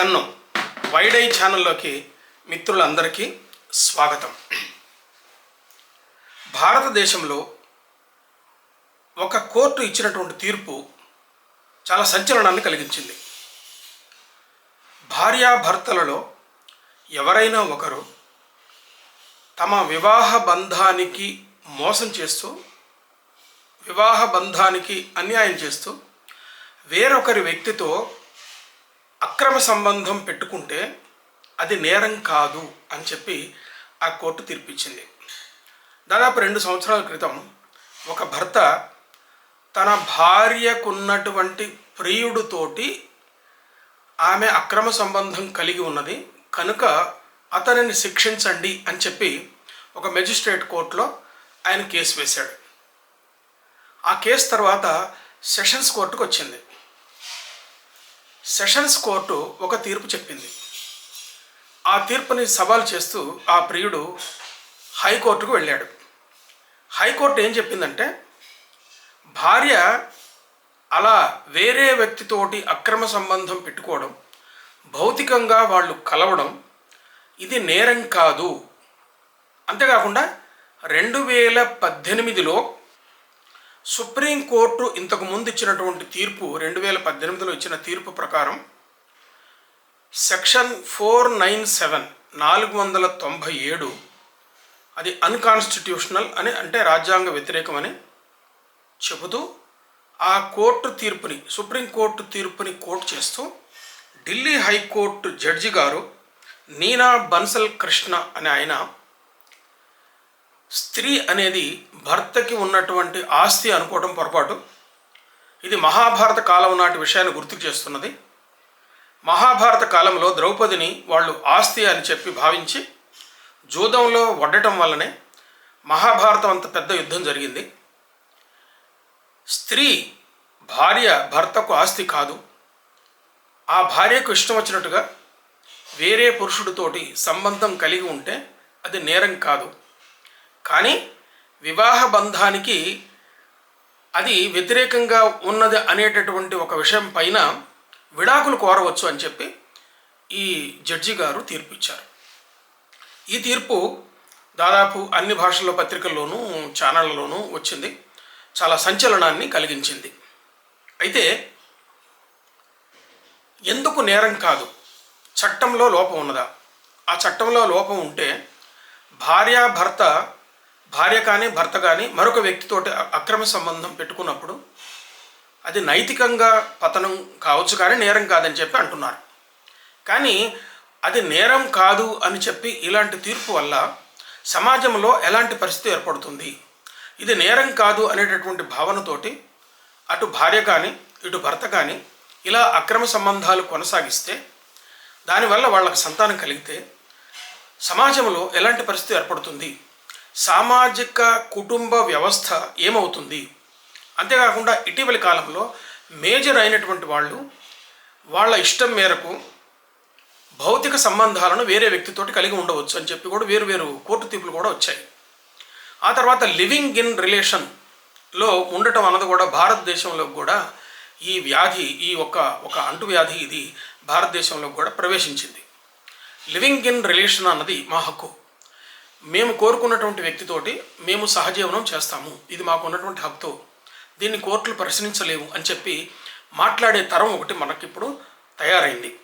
కన్ను వైడై ఛానల్లోకి మిత్రులందరికీ స్వాగతం. భారతదేశంలో ఒక కోర్టు ఇచ్చినటువంటి తీర్పు చాలా సంచలనాన్ని కలిగించింది. భార్యాభర్తలలో ఎవరైనా ఒకరు తమ వివాహ బంధానికి మోసం చేస్తూ వివాహ బంధానికి అన్యాయం చేస్తూ వేరొకరి వ్యక్తితో అక్రమ సంబంధం పెట్టుకుంటే అది నేరం కాదు అని చెప్పి ఆ కోర్టు తీర్పిచ్చింది. దాదాపు రెండు సంవత్సరాల క్రితం ఒక భర్త తన భార్యకున్నటువంటి ప్రియుడితోటి ఆమె అక్రమ సంబంధం కలిగి ఉన్నది. కనుక అతనిని శిక్షించండి అని చెప్పి ఒక మెజిస్ట్రేట్ కోర్టులో ఆయన కేసు వేశాడు. ఆ కేసు తర్వాత సెషన్స్ కోర్టుకు వచ్చింది సెషన్స్ కోర్టు ఒక తీర్పు చెప్పింది. ఆ తీర్పుని సవాల్ చేస్తూ ఆ ప్రియుడు హైకోర్టుకు వెళ్ళాడు. హైకోర్టు ఏం చెప్పిందంటే భార్య అలా వేరే వ్యక్తితోటి అక్రమ సంబంధం పెట్టుకోవడం భౌతికంగా వాళ్ళు కలవడం ఇది నేరం కాదు. అంతేకాకుండా రెండు వేల పద్దెనిమిదిలో సుప్రీంకోర్టు ఇంతకు ముందు ఇచ్చినటువంటి తీర్పు రెండు వేల పద్దెనిమిదిలో ఇచ్చిన తీర్పు ప్రకారం సెక్షన్ ఫోర్ నైన్ సెవెన్ నాలుగు వందల తొంభై ఏడు అది అన్కాన్స్టిట్యూషనల్ అని అంటే రాజ్యాంగ వ్యతిరేకమని చెబుతూ ఆ కోర్టు తీర్పుని సుప్రీంకోర్టు తీర్పుని కోర్టు చేస్తూ ఢిల్లీ హైకోర్టు జడ్జి గారు నీనా బన్సల్ కృష్ణ అనే ఆయన స్త్రీ అనేది భర్తకి ఉన్నటువంటి ఆస్తి అనుకోవడం పొరపాటు. ఇది మహాభారత కాలం నాటి విషయాన్ని గుర్తుకు చేస్తున్నది. మహాభారత కాలంలో ద్రౌపదిని వాళ్ళు ఆస్తి అని చెప్పి భావించి జూదంలో వడ్డటం వల్లనే మహాభారతం అంత పెద్ద యుద్ధం జరిగింది. స్త్రీ భార్య భర్తకు ఆస్తి కాదు. ఆ భార్యకు ఇష్టం వచ్చినట్టుగా వేరే పురుషుడితోటి సంబంధం కలిగి ఉంటే అది నేరం కాదు. కానీ వివాహ బంధానికి అది వ్యతిరేకంగా ఉన్నది అనేటటువంటి ఒక విషయం పైన విడాకులు కోరవచ్చు అని చెప్పి ఈ జడ్జి గారు తీర్పు ఇచ్చారు ఈ తీర్పు దాదాపు అన్ని భాషల్లో పత్రికల్లోనూ ఛానళ్ళలోనూ వచ్చింది. చాలా సంచలనాన్ని కలిగించింది. అయితే ఎందుకు నేరం కాదు? చట్టంలో లోపం ఉన్నదా? ఆ చట్టంలో లోపం ఉంటే భార్యాభర్త భార్య కానీ భర్త కానీ మరొక వ్యక్తితోటి అక్రమ సంబంధం పెట్టుకున్నప్పుడు అది నైతికంగా పతనం కావచ్చు కానీ నేరం కాదని చెప్పి అంటున్నారు. కానీ అది నేరం కాదు అని చెప్పి ఇలాంటి తీర్పు వల్ల సమాజంలో ఎలాంటి పరిస్థితి ఏర్పడుతుంది? ఇది నేరం కాదు అనేటటువంటి భావనతోటి అటు భార్య కానీ ఇటు భర్త కానీ ఇలా అక్రమ సంబంధాలు కొనసాగిస్తే దానివల్ల వాళ్ళకి సంతానం కలిగితే సమాజంలో ఎలాంటి పరిస్థితి ఏర్పడుతుంది? సామాజిక కుటుంబ వ్యవస్థ ఏమవుతుంది? అంతేకాకుండా ఇటీవలి కాలంలో మేజర్ అయినటువంటి వాళ్ళు వాళ్ళ ఇష్టం మేరకు భౌతిక సంబంధాలను వేరే వ్యక్తితోటి కలిగి ఉండవచ్చు అని చెప్పి కూడా వేరు వేరు కోర్టు తీర్పులు కూడా వచ్చాయి. ఆ తర్వాత లివింగ్ ఇన్ రిలేషన్లో ఉండటం అన్నది కూడా భారతదేశంలో కూడా ఈ వ్యాధి ఈ ఒక ఒక అంటువ్యాధి ఇది భారతదేశంలో కూడా ప్రవేశించింది. లివింగ్ ఇన్ రిలేషన్ అన్నది మా హక్కు. మేము కోరుకున్నటువంటి వ్యక్తితోటి మేము సహజీవనం చేస్తాము. ఇది మాకు ఉన్నటువంటి హక్కు. దీన్ని కోర్టులు ప్రశ్నించలేవు అని చెప్పి మాట్లాడే తరం ఒకటి మనకిప్పుడు తయారైంది.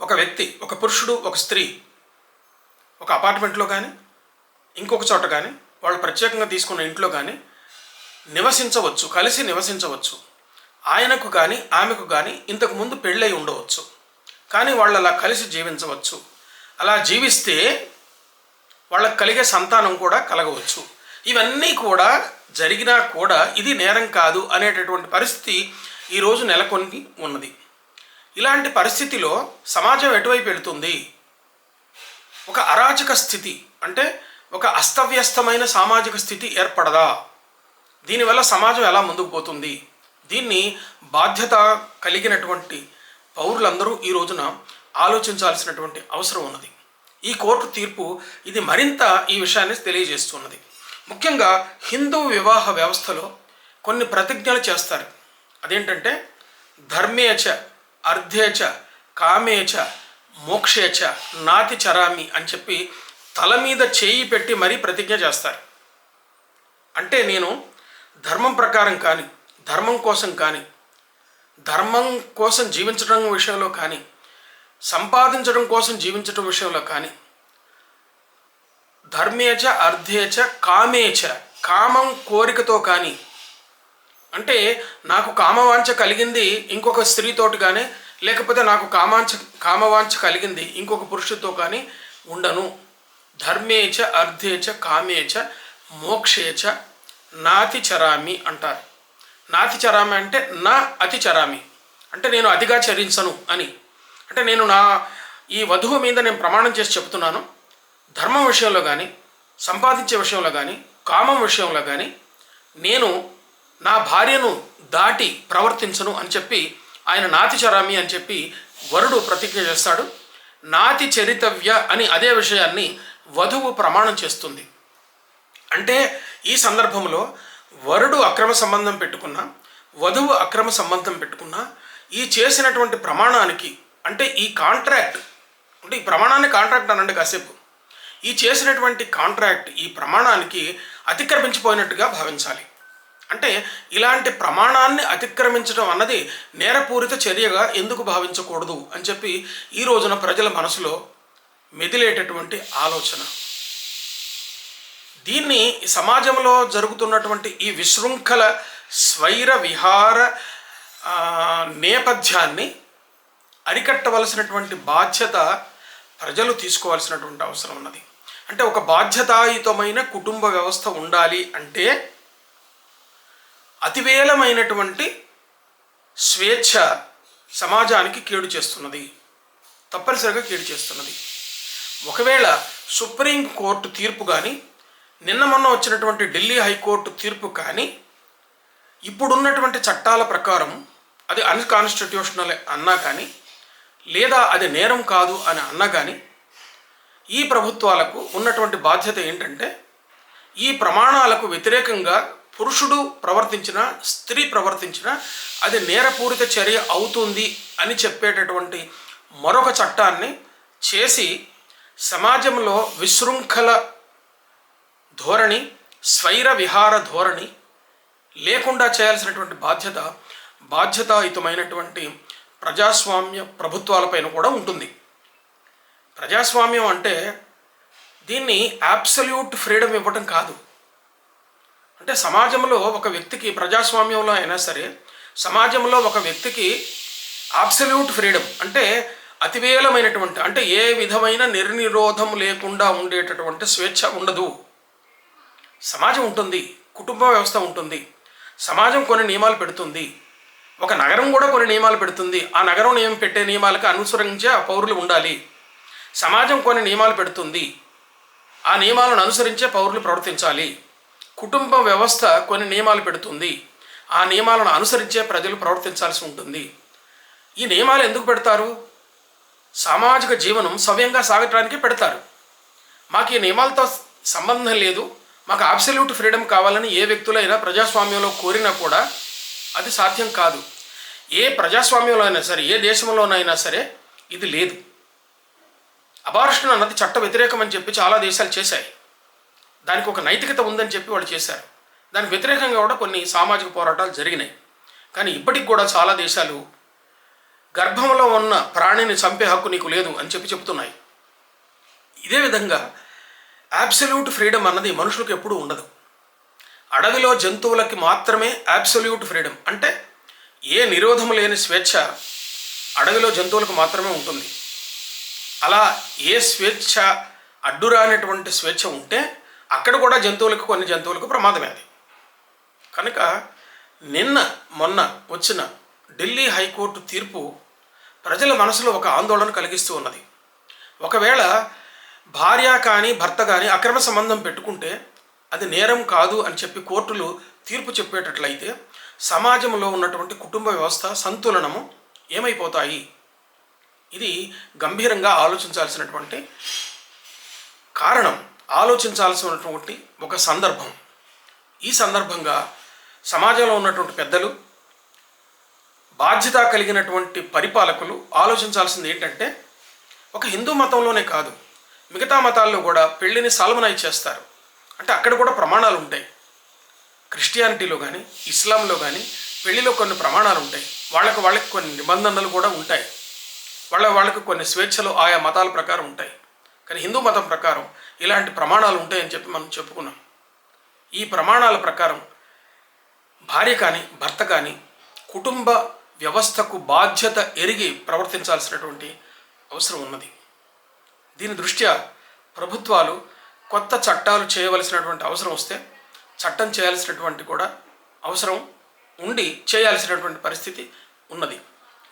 ఒక వ్యక్తి ఒక పురుషుడు ఒక స్త్రీ ఒక అపార్ట్మెంట్లో కానీ ఇంకొక చోట కానీ వాళ్ళు ప్రత్యేకంగా తీసుకున్న ఇంట్లో కానీ నివసించవచ్చు కలిసి నివసించవచ్చు. ఆయనకు కానీ ఆమెకు కానీ ఇంతకు ముందు పెళ్ళై ఉండవచ్చు. కానీ వాళ్ళు అలా కలిసి జీవించవచ్చు. అలా జీవిస్తే వాళ్ళకి కలిగే సంతానం కూడా కలగవచ్చు. ఇవన్నీ కూడా జరిగినా కూడా ఇది నేరం కాదు అనేటటువంటి పరిస్థితి ఈరోజు నెలకొని ఉన్నది. ఇలాంటి పరిస్థితిలో సమాజం ఎటువైపు వెళుతుంది? ఒక అరాచక స్థితి అంటే ఒక అస్తవ్యస్తమైన సామాజిక స్థితి ఏర్పడదా? దీనివల్ల సమాజం ఎలా ముందుకు పోతుంది? దీన్ని బాధ్యత కలిగినటువంటి పౌరులందరూ ఈ రోజున ఆలోచించాల్సినటువంటి అవసరం ఉన్నది. ఈ కోర్టు తీర్పు ఇది మరింత ఈ విషయాన్ని తెలియజేస్తున్నది. ముఖ్యంగా హిందూ వివాహ వ్యవస్థలో కొన్ని ప్రతిజ్ఞలు చేస్తారు. అదేంటంటే ధర్మేచ అర్ధేచ కామేచ మోక్షేచ నాతి చరామి అని చెప్పి తల మీద చేయి పెట్టి మరీ ప్రతిజ్ఞ చేస్తారు. అంటే నేను ధర్మం ప్రకారం కానీ ధర్మం కోసం కానీ ధర్మం కోసం జీవించడం విషయంలో కానీ సంపాదించడం కోసం జీవించడం విషయంలో కానీ ధర్మేచ అర్థేచ కామేచ కామం కోరికతో కానీ అంటే నాకు కామవాంఛ కలిగింది ఇంకొక స్త్రీతోటి కానీ లేకపోతే నాకు కామాంచ కామవాంఛ కలిగింది ఇంకొక పురుషుడితో కానీ ఉండను. ధర్మేచ అర్థేచ కామేచ మోక్షేచ నాతి చరామి అంటారు. నాతి చరామి అంటే నా అతి చరామి అంటే నేను అతిగా చరించను అని. అంటే నేను నా ఈ వధువు మీద నేను ప్రమాణం చేసి చెప్తున్నాను. ధర్మం విషయంలో కానీ సంపాదించే విషయంలో కానీ కామం విషయంలో కానీ నేను నా భార్యను దాటి ప్రవర్తించను అని చెప్పి ఆయన నాతి చరామి అని చెప్పి వరుడు ప్రతిజ్ఞ చేస్తాడు. నాతి చరితవ్య అని అదే విషయాన్ని వధువు ప్రమాణం చేస్తుంది. అంటే ఈ సందర్భంలో వరుడు అక్రమ సంబంధం పెట్టుకున్న వధువు అక్రమ సంబంధం పెట్టుకున్న ఈ చేసినటువంటి ప్రమాణానికి అంటే ఈ కాంట్రాక్ట్ అంటే ఈ ప్రమాణాన్ని కాంట్రాక్ట్ అనండి కాసేపు. ఈ చేసినటువంటి కాంట్రాక్ట్ ఈ ప్రమాణానికి అతిక్రమించిపోయినట్టుగా భావించాలి. అంటే ఇలాంటి ప్రమాణాన్ని అతిక్రమించడం అన్నది నేరపూరిత చర్యగా ఎందుకు భావించకూడదు అని చెప్పి ఈ రోజున ప్రజల మనసులో మెదిలేటటువంటి ఆలోచన. దీన్ని సమాజంలో జరుగుతున్నటువంటి ఈ విశృంఖల స్వైర విహార నేపథ్యాన్ని అరికట్టవలసినటువంటి బాధ్యత ప్రజలు తీసుకోవాల్సినటువంటి అవసరం ఉన్నది. అంటే ఒక బాధ్యతాయుతమైన కుటుంబ వ్యవస్థ ఉండాలి అంటే అతివేలమైనటువంటి స్వేచ్ఛ సమాజానికి కీడు చేస్తున్నది. తప్పనిసరిగా కీడు చేస్తున్నది. ఒకవేళ సుప్రీం కోర్టు తీర్పు కానీ నిన్న మొన్న వచ్చినటువంటి ఢిల్లీ హైకోర్టు తీర్పు కానీ ఇప్పుడున్నటువంటి చట్టాల ప్రకారం అది అన్కాన్స్టిట్యూషనల్ అన్నా కానీ లేదా అది నేరం కాదు అని అన్నా కానీ ఈ ప్రభుత్వాలకు ఉన్నటువంటి బాధ్యత ఏంటంటే ఈ ప్రమాణాలకు వ్యతిరేకంగా పురుషుడు ప్రవర్తించిన స్త్రీ ప్రవర్తించిన అది నేరపూరిత చర్య అవుతుంది అని చెప్పేటటువంటి మరొక చట్టాన్ని చేసి సమాజంలో విశృంఖల ధోరణి స్వైర విహార ధోరణి లేకుండా చేయాల్సినటువంటి బాధ్యత బాధ్యతాయుతమైనటువంటి ప్రజాస్వామ్య ప్రభుత్వాలపైన కూడా ఉంటుంది. ప్రజాస్వామ్యం అంటే దీన్ని అబ్సల్యూట్ ఫ్రీడమ్ ఇవ్వటం కాదు. అంటే సమాజంలో ఒక వ్యక్తికి ప్రజాస్వామ్యంలో అయినా సరే సమాజంలో ఒక వ్యక్తికి అబ్సల్యూట్ ఫ్రీడమ్ అంటే అతివేలమైనటువంటి అంటే ఏ విధమైన నిర్నిరోధం లేకుండా ఉండేటటువంటి స్వేచ్ఛ ఉండదు. సమాజం ఉంటుంది కుటుంబ వ్యవస్థ ఉంటుంది సమాజం కొన్ని నియమాలు పెడుతుంది. ఒక నగరం కూడా కొన్ని నియమాలు పెడుతుంది. ఆ నగరం నియమం పెట్టే నియమాలకు అనుసరించే ఆ పౌరులు ఉండాలి. సమాజం కొన్ని నియమాలు పెడుతుంది. ఆ నియమాలను అనుసరించే పౌరులు ప్రవర్తించాలి. కుటుంబ వ్యవస్థ కొన్ని నియమాలు పెడుతుంది. ఆ నియమాలను అనుసరించే ప్రజలు ప్రవర్తించాల్సి ఉంటుంది. ఈ నియమాలు ఎందుకు పెడతారు? సామాజిక జీవనం సవ్యంగా సాగటానికి పెడతారు. మాకు ఈ నియమాలతో సంబంధం లేదు. మాకు అబ్సల్యూట్ ఫ్రీడమ్ కావాలని ఏ వ్యక్తులైనా ప్రజాస్వామ్యంలో కోరినా కూడా అది సాధ్యం కాదు. ఏ ప్రజాస్వామ్యంలో అయినా సరే ఏ దేశంలోనైనా సరే ఇది లేదు. అబార్షన్ అన్నది చట్ట వ్యతిరేకం అని చెప్పి చాలా దేశాలు చేశాయి. దానికి ఒక నైతికత ఉందని చెప్పి వాళ్ళు చేశారు. దానికి వ్యతిరేకంగా కూడా కొన్ని సామాజిక పోరాటాలు జరిగినాయి. కానీ ఇప్పటికి కూడా చాలా దేశాలు గర్భంలో ఉన్న ప్రాణిని చంపే హక్కు నీకు లేదు అని చెప్పి చెప్తున్నాయి ఇదే విధంగా అబ్సల్యూట్ ఫ్రీడమ్ అన్నది మనుషులకు ఎప్పుడూ ఉండదు. అడవిలో జంతువులకి మాత్రమే అబ్సల్యూట్ ఫ్రీడమ్ అంటే ఏ నిరోధం లేని స్వేచ్ఛ అడవిలో జంతువులకు మాత్రమే ఉంటుంది. అలా ఏ స్వేచ్ఛ అడ్డురానటువంటి స్వేచ్ఛ ఉంటే అక్కడ కూడా జంతువులకు కొన్ని జంతువులకు ప్రమాదమే అది. కనుక నిన్న మొన్న వచ్చిన ఢిల్లీ హైకోర్టు తీర్పు ప్రజల మనసులో ఒక ఆందోళన కలిగిస్తూ ఉన్నది. ఒకవేళ భార్య కానీ భర్త కానీ అక్రమ సంబంధం పెట్టుకుంటే అది నేరం కాదు అని చెప్పి కోర్టులు తీర్పు చెప్పేటట్లయితే సమాజంలో ఉన్నటువంటి కుటుంబ వ్యవస్థ సంతులనము ఏమైపోతాయి? ఇది గంభీరంగా ఆలోచించాల్సినటువంటి కారణం. ఆలోచించాల్సినటువంటి ఒక సందర్భం. ఈ సందర్భంగా సమాజంలో ఉన్నటువంటి పెద్దలు బాధ్యత కలిగినటువంటి పరిపాలకులు ఆలోచించాల్సింది ఏంటంటే ఒక హిందూ మతంలోనే కాదు మిగతా మతాల్లో కూడా పెళ్ళిని సాల్మనైజ్ చేస్తారు. అంటే అక్కడ కూడా ప్రమాణాలు ఉంటాయి. క్రిస్టియానిటీలో కానీ ఇస్లాంలో కానీ పెళ్ళిలో కొన్ని ప్రమాణాలు ఉంటాయి. వాళ్ళకి వాళ్ళకి కొన్ని నిబంధనలు కూడా ఉంటాయి. వాళ్ళ వాళ్ళకి కొన్ని స్వేచ్ఛలు ఆయా మతాల ప్రకారం ఉంటాయి. కానీ హిందూ మతం ప్రకారం ఇలాంటి ప్రమాణాలు ఉంటాయని చెప్పి మనం చెప్పుకున్నాం. ఈ ప్రమాణాల ప్రకారం భార్య కానీ భర్త కానీ కుటుంబ వ్యవస్థకు బాధ్యత ఎరిగి ప్రవర్తించాల్సినటువంటి అవసరం ఉన్నది. దీని దృష్ట్యా ప్రభుత్వాలు కొత్త చట్టాలు చేయవలసినటువంటి అవసరం వస్తే చట్టం చేయాల్సినటువంటి కూడా అవసరం ఉండి చేయాల్సినటువంటి పరిస్థితి ఉన్నది.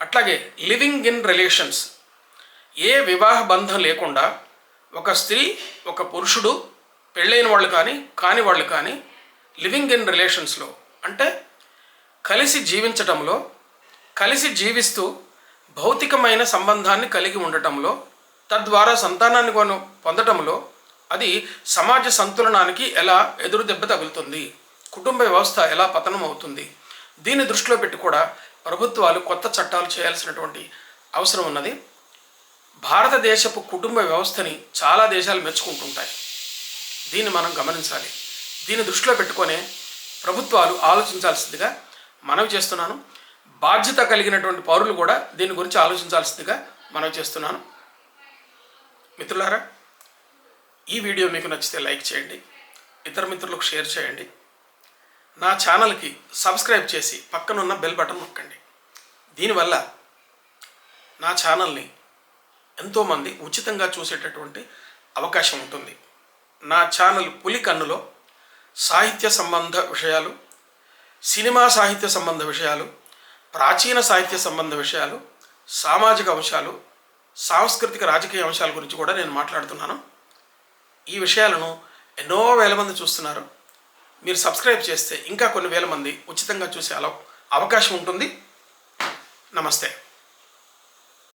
అట్లాగే లివింగ్ ఇన్ రిలేషన్స్. ఏ వివాహ బంధం లేకుండా ఒక స్త్రీ ఒక పురుషుడు పెళ్ళైన వాళ్ళు కానీ కాని వాళ్ళు కానీ లివింగ్ ఇన్ రిలేషన్స్లో అంటే కలిసి జీవించటంలో కలిసి జీవిస్తూ భౌతికమైన సంబంధాన్ని కలిగి ఉండటంలో తద్వారా సంతానాన్ని కొను పొందటంలో అది సమాజ సంతులనానికి ఎలా ఎదురు దెబ్బ తగులుతుంది? కుటుంబ వ్యవస్థ ఎలా పతనం అవుతుంది దీన్ని దృష్టిలో పెట్టి కూడా ప్రభుత్వాలు కొత్త చట్టాలు చేయాల్సినటువంటి అవసరం ఉన్నది. భారతదేశపు కుటుంబ వ్యవస్థని చాలా దేశాలు మెచ్చుకుంటుంటాయి. దీన్ని మనం గమనించాలి. దీన్ని దృష్టిలో పెట్టుకొనే ప్రభుత్వాలు ఆలోచించాల్సిందిగా మనవి చేస్తున్నాను. బాధ్యత కలిగినటువంటి పౌరులు కూడా దీని గురించి ఆలోచించాల్సిందిగా మనవి చేస్తున్నాను. మిత్రులారా ఈ వీడియో మీకు నచ్చితే లైక్ చేయండి ఇతర మిత్రులకు షేర్ చేయండి. నా ఛానల్కి సబ్స్క్రైబ్ చేసి పక్కనున్న బెల్ బటన్ నొక్కండి. దీనివల్ల నా ఛానల్ని ఎంతోమంది ఉచితంగా చూసేటటువంటి అవకాశం ఉంటుంది. నా ఛానల్ పులి కన్నులో సాహిత్య సంబంధ విషయాలు సినిమా సాహిత్య సంబంధ విషయాలు ప్రాచీన సాహిత్య సంబంధ విషయాలు సామాజిక అంశాలు సాంస్కృతిక రాజకీయ అంశాల గురించి కూడా నేను మాట్లాడుతున్నాను. ఈ విషయాలను ఎన్నో వేల మంది చూస్తున్నారు. మీరు సబ్స్క్రైబ్ చేస్తే ఇంకా కొన్ని వేల మంది ఉచితంగా చూసే అలా అవకాశం ఉంటుంది. నమస్తే.